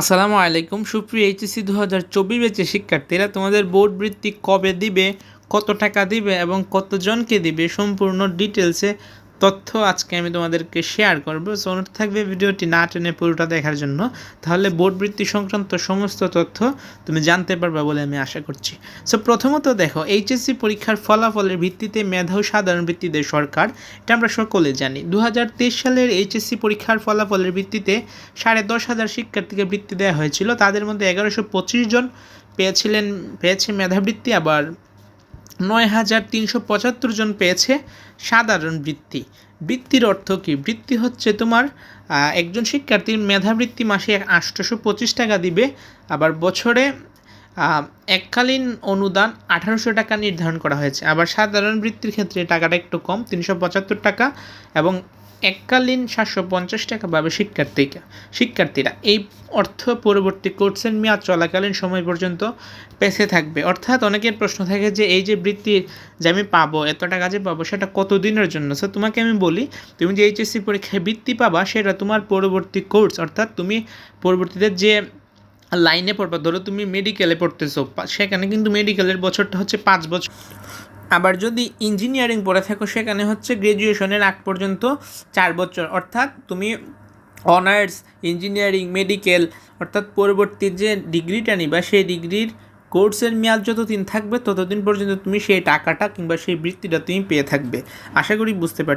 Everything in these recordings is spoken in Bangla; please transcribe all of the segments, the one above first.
আসসালামু আলাইকুম। সুপ্রিয় এইচএসসি দু হাজার চব্বিশ বেচে শিক্ষার্থীরা, তোমাদের বোর্ড বৃত্তি কবে দিবে, কত টাকা দিবে এবং কতজনকে দিবে, সম্পূর্ণ ডিটেলসে তথ্য আজকে আমি তোমাদেরকে শেয়ার করব। সো অনুরোধ থাকবে ভিডিওটি না টেনে পুরোটা দেখার জন্য। তাহলে বোর্ড বৃত্তি সংক্রান্ত সমস্ত তথ্য তুমি জানতে পারবে বলে আমি আশা করছি। সো প্রথমত দেখো এইচএসসি পরীক্ষার ফলাফলের ভিত্তিতে মেধা ও সাধারণ বৃত্তিতে সরকার, এটা আমরা সকলে জানি। দু হাজার তেইশ সালের এইচএসসি পরীক্ষার ফলাফলের ভিত্তিতে সাড়ে দশ হাজার শিক্ষার্থীকে বৃত্তি দেওয়া হয়েছিল। তাদের মধ্যে এগারোশো পঁচিশ জন পেয়েছিলেন, পেয়েছে মেধাবৃত্তি, আবার নয় হাজার তিনশো পঁচাত্তর জন পেয়েছে সাধারণ বৃত্তি। বৃত্তির অর্থ কী? বৃত্তি হচ্ছে তোমার একজন শিক্ষার্থীর মেধাবৃত্তি মাসে আটশোশো পঁচিশ টাকা দিবে, আবার বছরে এককালীন অনুদান আঠারোশো টাকা নির্ধারণ করা হয়েছে। আবার সাধারণ বৃত্তির ক্ষেত্রে টাকাটা একটু কম, তিনশো পঁচাত্তর টাকা এবং এককালীন সাতশো পঞ্চাশ টাকা পাবে শিক্ষার্থীকে, শিক্ষার্থীরা। এই অর্থ পরবর্তী কোর্সের মেয়াদ চলাকালীন সময় পর্যন্ত পেছে থাকবে। অর্থাৎ অনেকের প্রশ্ন থাকে যে, এই যে বৃত্তি যে আমি পাবো, এত টাকা যে পাবো, সেটা কতদিনের জন্য? সো তোমাকে আমি বলি, তুমি যে এইচএসসি পরীক্ষায় বৃত্তি পাবা, সেটা তোমার পরবর্তী কোর্স অর্থাৎ তুমি পরবর্তীতে যে লাইনে পড়বা, ধরো তুমি মেডিকেলে পড়তেছো সেখানে কিন্তু মেডিকেলের বছরটা হচ্ছে পাঁচ বছর। আবার যদি ইঞ্জিনিয়ারিং পড়ে থাকো, সেখানে হচ্ছে গ্র্যাজুয়েশনের আগ পর্যন্ত চার বছর। অর্থাৎ তুমি অনার্স ইঞ্জিনিয়ারিং মেডিকেল অর্থাৎ পরবর্তী যে ডিগ্রিটা নিবা, সেই ডিগ্রির কোর্সের মেয়াদ যতদিন থাকবে, ততদিন পর্যন্ত তুমি সেই টাকাটা কিংবা সেই বৃত্তিটা তুমি পেয়ে থাকবে। আশা করি বুঝতে পার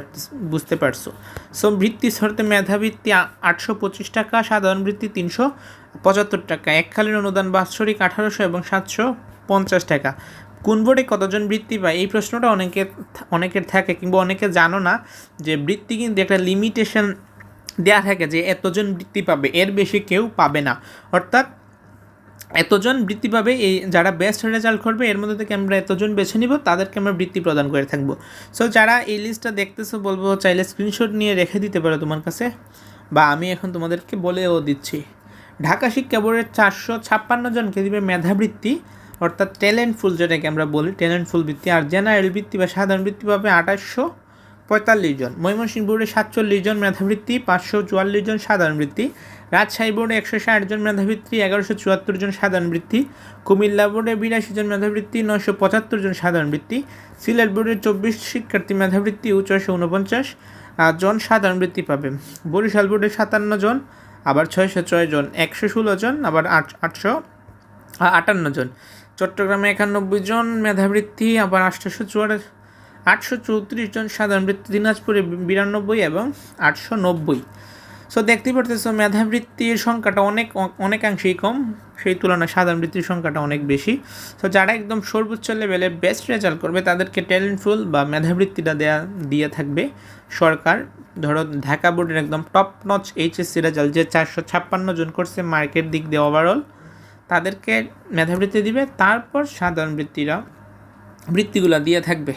বুঝতে পারছ। সো বৃত্তি শর্তে মেধাবৃত্তি আটশো পঁচিশ টাকা, সাধারণ বৃত্তি তিনশো পঁচাত্তর টাকা। এককালীন অনুদান বাৎসরিক আঠারোশো এবং সাতশো পঞ্চাশ টাকা। কোন বোর্ডে কতজন বৃত্তি পায়? এই প্রশ্নটা অনেকের অনেকের থাকে কিংবা অনেকে জানো না যে বৃত্তি কিন্তু একটা লিমিটেশন দেওয়া থাকে যে এতজন বৃত্তি পাবে, এর বেশি কেউ পাবে না। অর্থাৎ এতজন বৃত্তি পাবে, এই যারা বেস্ট রেজাল্ট করবে, এর মধ্যে থেকে আমরা এতজন বেছে নিব, তাদেরকে আমরা বৃত্তি প্রদান করে থাকব। সো যারা এই লিস্টটা দেখতেছো, বলব চাইলে স্ক্রিনশট নিয়ে রেখে দিতে পারো তোমার কাছে, বা আমি এখন তোমাদেরকে বলেও দিচ্ছি। ঢাকা শিক্ষা বোর্ডের চারশো ছাপ্পান্ন জনকে দিবে মেধাবৃত্তি অর্থাৎ ট্যালেন্টফুল যেটাকে আমরা বলি ট্যালেন্টফুল বৃত্তি আর জেনারেল বৃত্তি বা সাধারণ বৃত্তি পাবে আঠাশশো পঁয়তাল্লিশ জন। ময়মনসিংহ বোর্ডে সাতচল্লিশ জন মেধাবৃত্তি পাঁচশো চুয়াল্লিশ জন সাধারণ বৃত্তি রাজশাহী বোর্ডে একশো ষাট জন মেধাবৃত্তি এগারোশো চুয়াত্তর জন সাধারণ বৃত্তি কুমিল্লা বোর্ডে বিরাশি জন মেধাবৃত্তি নয়শো পঁচাত্তর জন সাধারণ বৃত্তি সিলেট বোর্ডে চব্বিশ শিক্ষার্থী মেধাবৃত্তি ও ছয়শো উনপঞ্চাশ আহ, জন সাধারণ বৃত্তি পাবে। বরিশাল বোর্ডে সাতান্ন জন আবার ছয়শো ছয় জন একশো ষোলো জন আবার আট আটশো আটান্ন জন। চট্টগ্রামে একানব্বই জন মেধাবৃত্তি, আবার আটশোশো চুয়ার আটশো চৌত্রিশ জন সাধারণ বৃত্তি, দিনাজপুরে বিরানব্বই এবং আটশো নব্বই। সো দেখতে পারতেছো, মেধাবৃত্তির সংখ্যাটা অনেক অনেকাংশেই কম। সেই তুলনায় সাধারণ বৃত্তির সংখ্যাটা অনেক বেশি। সো যারা একদম সর্বোচ্চ লেভেলে বেস্ট রেজাল্ট করবে, তাদেরকে ট্যালেন্টফুল বা মেধাবৃত্তিটা দেয়া দিয়ে থাকবে সরকার। ধরো, ঢাকা বোর্ডের একদম টপ নচ এইচএসসি রেজাল্ট যে চারশো ছাপ্পান্ন জন করছে মার্কেট দিক দিয়ে ওভারঅল তাদেরকে মেধাবৃত্তি দিবে, তারপর সাধারণ বৃত্তিরা বৃত্তিগুলো দিয়ে থাকবে।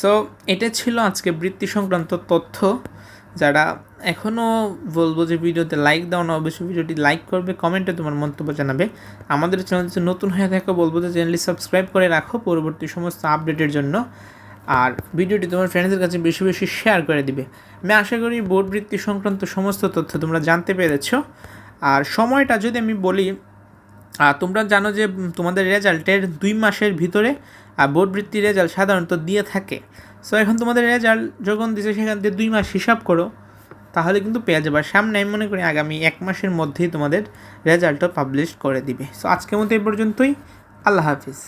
সো এটা ছিল আজকে বৃত্তি সংক্রান্ত তথ্য। যারা এখনও বলব যে ভিডিওতে লাইক দাও না, অবশ্যই ভিডিওটি লাইক করবে, কমেন্টে তোমার মন্তব্য জানাবে। আমাদের চ্যানেল যদি নতুন হয়ে থাকো, বলব যে চ্যানেলটি সাবস্ক্রাইব করে রাখো পরবর্তী সমস্ত আপডেটের জন্য। আর ভিডিওটি তোমার ফ্রেন্ডসদের কাছে বেশি বেশি শেয়ার করে দিবে। আমি আশা করি বোর্ড বৃত্তি সংক্রান্ত সমস্ত তথ্য তোমরা জানতে পেরেছ। আর সময়টা যদি আমি বলি আর তোমরা জানো যে তোমাদের রেজাল্টের দুই মাসের ভিতরে বোর্ড বৃত্তি রেজাল্ট সাধারণত দিয়ে থাকে। সো এখন তোমাদের রেজাল্ট যখন দিছে সেখান থেকে দুই মাস হিসাব করো, তাহলে কিন্তু পেয়ে যাবে। সামনে আমি মনে করি আগামী এক মাসের মধ্যেই তোমাদের রেজাল্টও পাবলিশ করে দিবে। সো আজকের মতো এই পর্যন্তই। আল্লাহ হাফিজ।